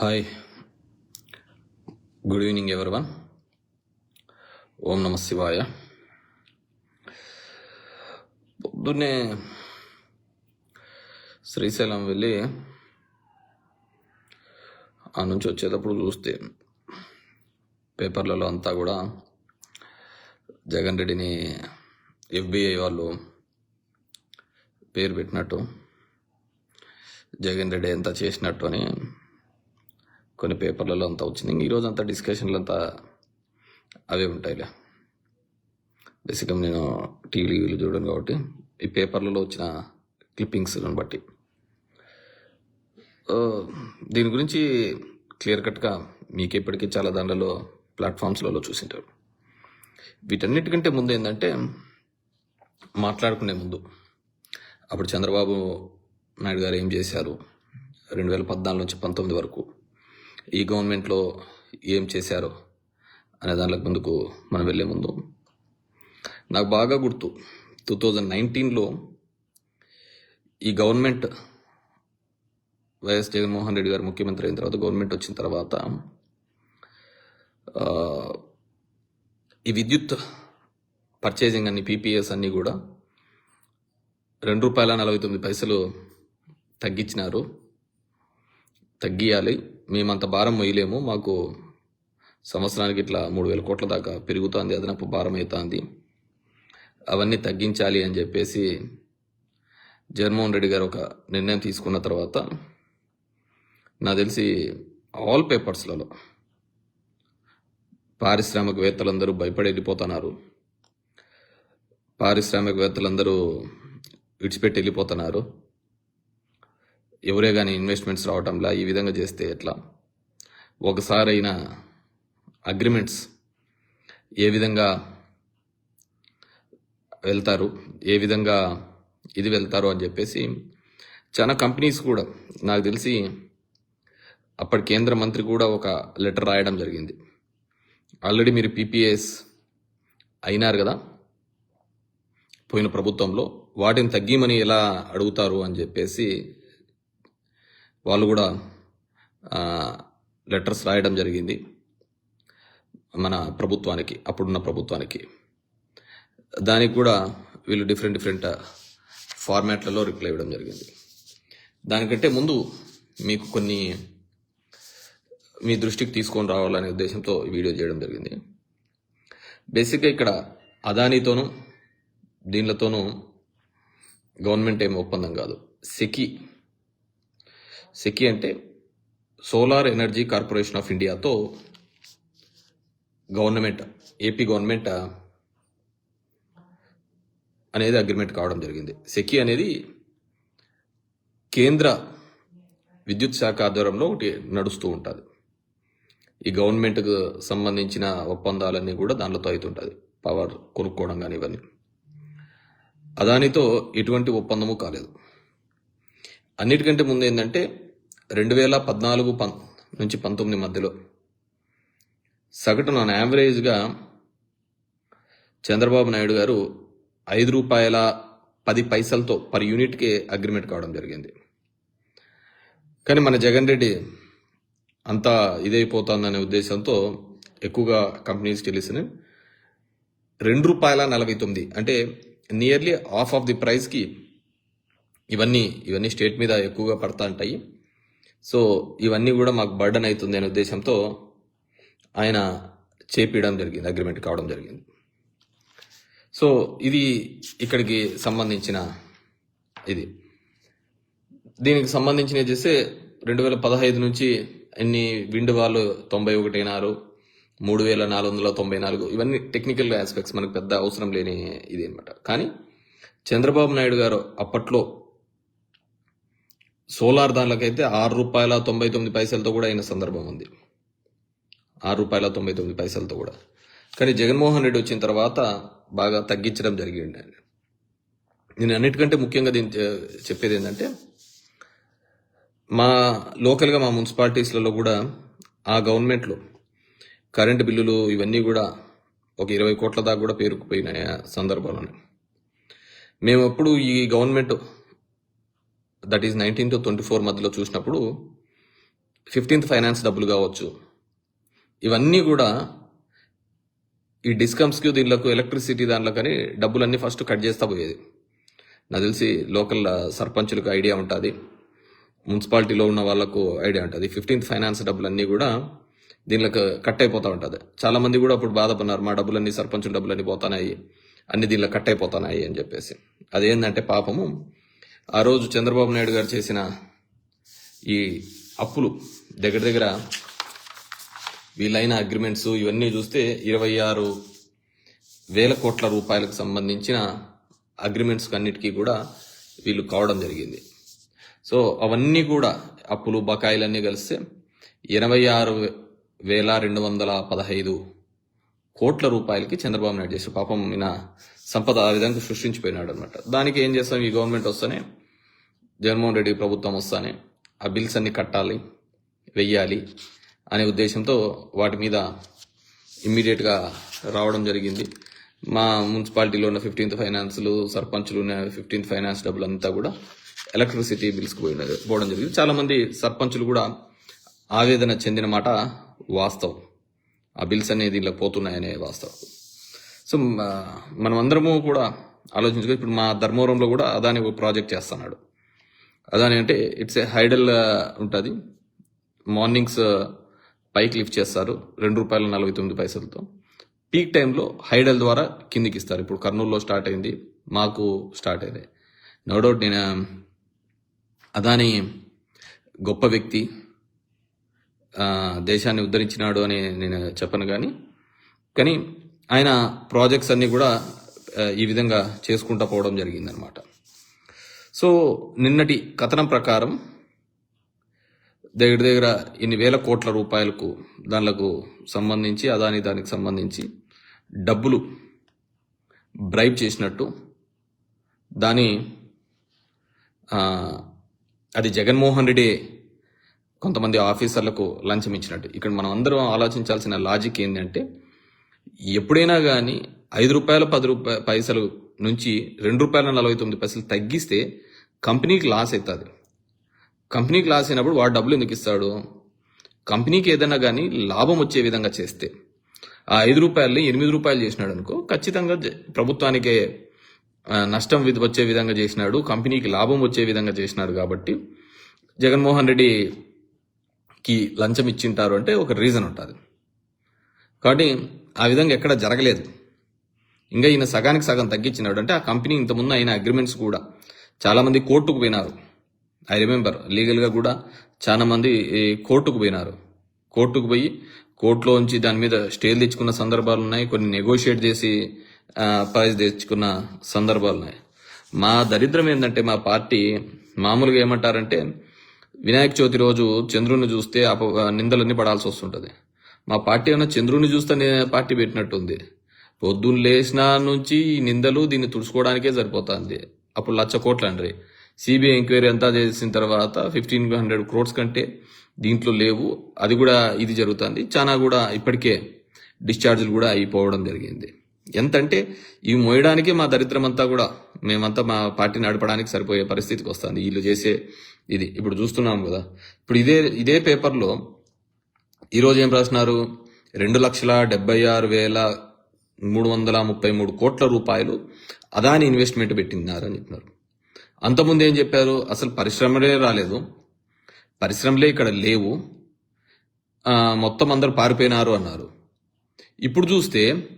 Hi. Good evening everyone? ఓం నమ శివాయ. పొద్దున్నే శ్రీశైలం వెళ్ళి ఆ నుంచి వచ్చేటప్పుడు చూస్తే పేపర్లలో అంతా కూడా జగన్ రెడ్డిని ఎఫ్బిఐ వాళ్ళు పేరు పెట్టినట్టు జగన్ రెడ్డి ఎంత చేసినట్టు అని కొన్ని పేపర్లలో అంతా వచ్చింది ఈరోజు అంతా డిస్కషన్లు అంతా అవే ఉంటాయిలే. బేసిక్గా నేను టీవీలు చూడను కాబట్టి ఈ పేపర్లలో వచ్చిన క్లిప్పింగ్స్లను బట్టి. దీని గురించి క్లియర్ కట్గా మీకు ఇప్పటికీ చాలా దాంట్లో ప్లాట్ఫామ్స్లలో చూసింటారు. వీటన్నిటికంటే ముందు ఏంటంటే మాట్లాడుకునే ముందు. అప్పుడు చంద్రబాబు నాయుడు గారు ఏం చేశారు? రెండు వేల పద్నాలుగు నుంచి పంతొమ్మిది వరకు ఈ గవర్నమెంట్లో ఏం చేశారో అనే దాంట్లో ముందుకు మనం వెళ్ళే ముందు. నాకు బాగా గుర్తు టూ థౌజండ్ నైన్టీన్లో ఈ గవర్నమెంట్ వైఎస్ జగన్మోహన్ రెడ్డి గారు ముఖ్యమంత్రి అయిన తర్వాత గవర్నమెంట్ వచ్చిన తర్వాత ఈ విద్యుత్ పర్చేసింగ్ అన్ని పీపీఎస్ అన్నీ కూడా రెండు రూపాయల నలభై తొమ్మిది పైసలు తగ్గించినారు. తగ్గియాలి. మేమంత భారం మొయ్యలేము మాకు సంవత్సరానికి ఇట్లా మూడు వేల కోట్ల దాకా పెరుగుతుంది. అదనపు భారం అవుతుంది అవన్నీ తగ్గించాలి అని చెప్పేసి జగన్మోహన్ రెడ్డి గారు ఒక నిర్ణయం తీసుకున్న తర్వాత నాకు తెలిసి ఆల్ పేపర్స్లలో పారిశ్రామికవేత్తలందరూ భయపడి వెళ్ళిపోతున్నారు పారిశ్రామికవేత్తలందరూ విడిచిపెట్టి వెళ్ళిపోతున్నారు. ఎవరే కానీ ఇన్వెస్ట్మెంట్స్ రావటంలా ఈ విధంగా చేస్తే ఎట్లా? ఒకసారి అగ్రిమెంట్స్ ఏ విధంగా వెళ్తారు? ఏ విధంగా ఇది వెళ్తారు అని చెప్పేసి చాలా కంపెనీస్ కూడా నాకు తెలిసి అప్పటి కేంద్ర మంత్రి కూడా ఒక లెటర్ రాయడం జరిగింది. ఆల్రెడీ మీరు పీపీఎస్ అయినారు కదా? పోయిన ప్రభుత్వంలో వాటిని తగ్గిమని ఎలా అడుగుతారు అని చెప్పేసి వాళ్ళు కూడా లెటర్స్ రాయడం జరిగింది మన ప్రభుత్వానికి అప్పుడున్న ప్రభుత్వానికి. దానికి కూడా వీళ్ళు డిఫరెంట్ డిఫరెంట్ ఫార్మాట్లలో రిప్లై ఇవ్వడం జరిగింది. దానికంటే ముందు మీకు కొన్ని మీ దృష్టికి తీసుకొని రావాలనే ఉద్దేశంతో వీడియో చేయడం జరిగింది. బేసిక్గా ఇక్కడ అదానీతోనూ దీనిలతోనూ గవర్నమెంట్ ఏం ఒప్పందం కాదు. సెకి సెకి అంటే సోలార్ ఎనర్జీ కార్పొరేషన్ ఆఫ్ ఇండియాతో గవర్నమెంట్ ఏపీ గవర్నమెంట్ అనేది అగ్రిమెంట్ కావడం జరిగింది. సెకి అనేది కేంద్ర విద్యుత్ శాఖ ఆధ్వర్యంలో ఒకటి నడుస్తూ ఉంటుంది. ఈ గవర్నమెంట్కు సంబంధించిన ఒప్పందాలన్నీ కూడా దానితో అవుతుంటుంది పవర్ కొనుక్కోవడం కానీ ఇవన్నీ అదానితో ఎటువంటి ఒప్పందము కాలేదు. అన్నిటికంటే ముందు ఏంటంటే రెండు వేల పద్నాలుగు పం నుంచి పంతొమ్మిది మధ్యలో సగటున యావరేజ్గా చంద్రబాబు నాయుడు గారు ఐదు రూపాయల పది పైసలతో పర్ యూనిట్కి అగ్రిమెంట్ కావడం జరిగింది. కానీ మన జగన్ రెడ్డి అంతా ఇదైపోతుందనే ఉద్దేశంతో ఎక్కువగా కంపెనీస్కి వెళ్ళేసిన రెండు రూపాయల నలభై తొమ్మిది అంటే నియర్లీ హాఫ్ ఆఫ్ ది ప్రైస్కి ఇవన్నీ ఇవన్నీ స్టేట్ మీద ఎక్కువగా పడతా ఉంటాయి. సో ఇవన్నీ కూడా మాకు బర్డన్ అవుతుంది అనే ఉద్దేశంతో ఆయన చేపించడం జరిగింది అగ్రిమెంట్ కావడం జరిగింది. సో ఇది ఇక్కడికి సంబంధించిన ఇది. దీనికి సంబంధించిన చేస్తే రెండు వేల పదహైదు నుంచి ఎన్ని విండ్ వాళ్ళు తొంభై ఒకటి అయినారు మూడు వేల నాలుగు వందల తొంభై నాలుగు ఇవన్నీ టెక్నికల్ ఆస్పెక్ట్స్ మనకు పెద్ద అవసరం లేని ఇది అనమాట కానీ చంద్రబాబు నాయుడు గారు అప్పట్లో సోలార్ దానిలకైతే ఆరు రూపాయల తొంభై తొమ్మిది పైసలతో కూడా అయిన సందర్భం ఉంది. ఆరు రూపాయల తొంభై తొమ్మిది పైసలతో కూడా. కానీ జగన్మోహన్ రెడ్డి వచ్చిన తర్వాత బాగా తగ్గించడం జరిగింది. నేను అన్నిటికంటే ముఖ్యంగా దీని చెప్పేది ఏంటంటే మా లోకల్గా మా మున్సిపాలిటీస్లలో కూడా ఆ గవర్నమెంట్లో కరెంటు బిల్లులు ఇవన్నీ కూడా ఒక ఇరవై కోట్ల దాకా కూడా పేరుకుపోయిన సందర్భాలను మేము ఎప్పుడు ఈ government that is nineteen to twenty four మధ్యలో చూసినప్పుడు ఫిఫ్టీన్త్ ఫైనాన్స్ డబ్బులు కావచ్చు. ఇవన్నీ కూడా ఈ డిస్కమ్స్కి దీనిలోకి ఎలక్ట్రిసిటీ దాంట్లో కానీ డబ్బులన్నీ ఫస్ట్ కట్ చేస్తా పోయేది. నాకు తెలిసి లోకల్ సర్పంచులకు ఐడియా ఉంటుంది. మున్సిపాలిటీలో ఉన్న వాళ్ళకు ఐడియా ఉంటుంది. ఫిఫ్టీన్త్ ఫైనాన్స్ డబ్బులన్నీ కూడా దీనిలోకి కట్ అయిపోతూ ఉంటుంది. చాలా మంది కూడా అప్పుడు బాధపడినారు. మా డబ్బులన్నీ సర్పంచుల డబ్బులన్నీ పోతున్నాయి. అన్ని దీనిలో కట్ అయిపోతున్నాయి అని చెప్పేసి. అదేంటంటే పాపము ఆ రోజు చంద్రబాబు నాయుడు గారు చేసిన ఈ అప్పులు దగ్గర దగ్గర వీళ్ళైన అగ్రిమెంట్స్ ఇవన్నీ చూస్తే ఇరవై ఆరు వేల కోట్ల రూపాయలకు సంబంధించిన అగ్రిమెంట్స్ అన్నిటికీ కూడా వీళ్ళు కావడం జరిగింది. సో అవన్నీ కూడా అప్పులు బకాయిలన్నీ కలిస్తే ఎనభై ఆరు వేల రెండు వందల పదహైదు కోట్ల రూపాయలకి చంద్రబాబు నాయుడు చేసి పాపం ఈయన సంపద ఆ విధంగా సృష్టించిపోయినాడు అనమాట దానికి ఏం చేస్తాం? ఈ గవర్నమెంట్ వస్తేనే జగన్మోహన్ రెడ్డి ప్రభుత్వం వస్తానే ఆ బిల్స్ అన్ని కట్టాలి వెయ్యాలి అనే ఉద్దేశంతో వాటి మీద ఇమ్మీడియట్గా రావడం జరిగింది. మా మున్సిపాలిటీలో ఉన్న ఫిఫ్టీన్త్ ఫైనాన్స్లు సర్పంచ్లు ఉన్న ఫిఫ్టీన్త్ ఫైనాన్స్ డబ్బులు అంతా కూడా ఎలక్ట్రిసిటీ బిల్స్కి పోయిన పోవడం జరిగింది. చాలామంది సర్పంచులు కూడా ఆవేదన చెందిన మాట వాస్తవం. ఆ బిల్స్ అనేది దీనిలో పోతున్నాయనే వాస్తవం. సో మనం అందరము కూడా ఆలోచించుకో ఇప్పుడు మా ధర్మవరంలో కూడా అదాని ఒక ప్రాజెక్ట్ చేస్తున్నాడు. అదాని అంటే ఇట్స్ ఏ హైడల్ ఉంటుంది. మార్నింగ్స్ పైకి లిఫ్ట్ చేస్తారు. రెండు రూపాయల నలభై తొమ్మిది పైసలతో. పీక్ టైంలో హైడల్ ద్వారా కిందికి ఇస్తారు ఇప్పుడు కర్నూలులో స్టార్ట్ అయింది. మాకు స్టార్ట్ అయింది. నో డౌట్ నేను అదాని గొప్ప వ్యక్తి దేశాన్ని ఉద్ధరించినాడు అని నేను చెప్పను కానీ కానీ ఆయన ప్రాజెక్ట్స్ అన్నీ కూడా ఈ విధంగా చేసుకుంటా పోవడం జరిగిందనమాట. సో నిన్నటి కథనం ప్రకారం దగ్గర దగ్గర ఇన్ని వేల కోట్ల రూపాయలకు దానిలకు సంబంధించి అదాని దానికి సంబంధించి డబ్బులు బ్రైబ్ చేసినట్టు దాని అది జగన్మోహన్ రెడ్డి కొంతమంది ఆఫీసర్లకు లంచం ఇచ్చినట్టు. ఇక్కడ మనం అందరం ఆలోచించాల్సిన లాజిక్ ఏంటంటే ఎప్పుడైనా కానీ ఐదు రూపాయల పది రూపాయ పైసలు నుంచి రెండు రూపాయల నలభై తొమ్మిది పైసలు తగ్గిస్తే కంపెనీకి లాస్ అవుతుంది. కంపెనీకి లాస్ అయినప్పుడు వాడు డబ్బులు ఎందుకు ఇస్తాడు? కంపెనీకి ఏదైనా కానీ లాభం వచ్చే విధంగా చేస్తే. ఆ ఐదు రూపాయలని ఎనిమిది రూపాయలు చేసినాడు అనుకో ఖచ్చితంగా ప్రభుత్వానికే ప్రభుత్వానికి నష్టం వచ్చే విధంగా చేసినాడు కంపెనీకి లాభం వచ్చే విధంగా చేసినాడు కాబట్టి జగన్మోహన్ రెడ్డికి లంచం ఇచ్చింటారు అంటే ఒక రీజన్ ఉంటుంది. కాబట్టి ఆ విధంగా ఎక్కడ జరగలేదు. ఇంకా ఈయన సగానికి సగం తగ్గించినాడు. అంటే ఆ కంపెనీ ఇంతకుముందు అయిన అగ్రిమెంట్స్ కూడా చాలామంది కోర్టుకు పోయినారు. ఐ రిమెంబర్ లీగల్గా కూడా చాలామంది ఈ, కోర్టుకు పోయినారు. కోర్టుకు పోయి కోర్టులోంచి దాని మీద స్టేలు తెచ్చుకున్న సందర్భాలు ఉన్నాయి. కొన్ని నెగోషియేట్ చేసి ప్రైజ్ తెచ్చుకున్న సందర్భాలు ఉన్నాయి. మా దరిద్రం ఏంటంటే మా పార్టీ మామూలుగా ఏమంటారంటే వినాయక చవితి రోజు చంద్రుని చూస్తే అప నిందలన్నీ పడాల్సి వస్తుంటుంది. మా పార్టీ ఏమైనా చంద్రుని చూస్తే పార్టీ పెట్టినట్టుంది. పొద్దున్న లేచిన నుంచి ఈ నిందలు దీన్ని తుడుచుకోవడానికే సరిపోతుంది. అప్పుడు లక్ష కోట్లు అండ్రి సిబిఐ ఎంక్వైరీ అంతా చేసిన తర్వాత ఫిఫ్టీన్ హండ్రెడ్ క్రోడ్స్ కంటే దీంట్లో లేవు. అది కూడా ఇది జరుగుతుంది. చాలా కూడా ఇప్పటికే డిశ్చార్జ్లు కూడా అయిపోవడం జరిగింది. ఎంత అంటే ఇవి మోయడానికే మా దరిద్రం అంతా కూడా మేమంతా మా పార్టీ నడపడానికి సరిపోయే పరిస్థితికి వస్తుంది. వీళ్ళు చేసే ఇది. ఇప్పుడు చూస్తున్నాం కదా. ఇప్పుడు ఇదే ఇదే పేపర్లో ఈరోజు ఏం రాసినారు? రెండు లక్షల డెబ్బై ఆరు వేల మూడు వందల ముప్పై మూడు కోట్ల రూపాయలు అదాని ఇన్వెస్ట్మెంట్ పెట్టినారని అని చెప్పినారు. అంతకుముందు ఏం చెప్పారు? అసలు పరిశ్రమలే రాలేదు. పరిశ్రమలే ఇక్కడ లేవు. మొత్తం అందరు పారిపోయినారు అన్నారు. ఇప్పుడు చూస్తే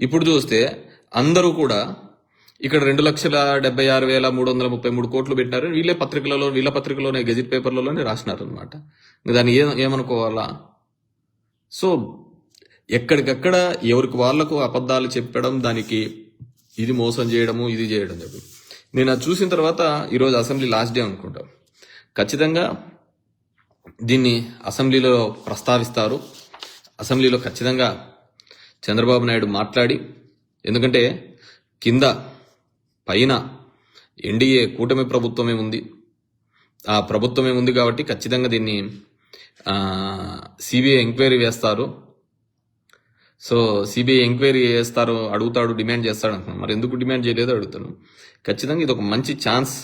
ఇప్పుడు చూస్తే అందరూ కూడా ఇక్కడ రెండు లక్షల డెబ్బై ఆరు వేల మూడు వందల ముప్పై మూడు కోట్లు పెట్టినారు. వీళ్ళే పత్రికలలో వీళ్ళ పత్రికలోనే గెజిట్ పేపర్లలోనే రాసినారు అనమాట దాన్ని ఏ ఏమనుకోవాలా? సో ఎక్కడికక్కడ ఎవరికి వాళ్ళకు అబద్ధాలు చెప్పడం దానికి ఇది మోసం చేయడము ఇది చేయడం చెప్పి నేను అది చూసిన తర్వాత ఈరోజు అసెంబ్లీ లాస్ట్ డే అనుకుంటా. ఖచ్చితంగా దీన్ని అసెంబ్లీలో ప్రస్తావిస్తారు. అసెంబ్లీలో ఖచ్చితంగా చంద్రబాబు నాయుడు మాట్లాడి ఎందుకంటే కింద పైన ఎన్డీఏ కూటమి ప్రభుత్వమే ఉంది. ఆ ప్రభుత్వమే ఉంది కాబట్టి ఖచ్చితంగా దీన్ని సిబిఐ ఎంక్వైరీ వేస్తారు. సో సిబిఐ ఎంక్వైరీ చేస్తారు అడుగుతాడు డిమాండ్ చేస్తాడు అంటున్నాను మరి ఎందుకు డిమాండ్ చేయలేదో అడుగుతాను ఖచ్చితంగా ఇది ఒక మంచి ఛాన్స్.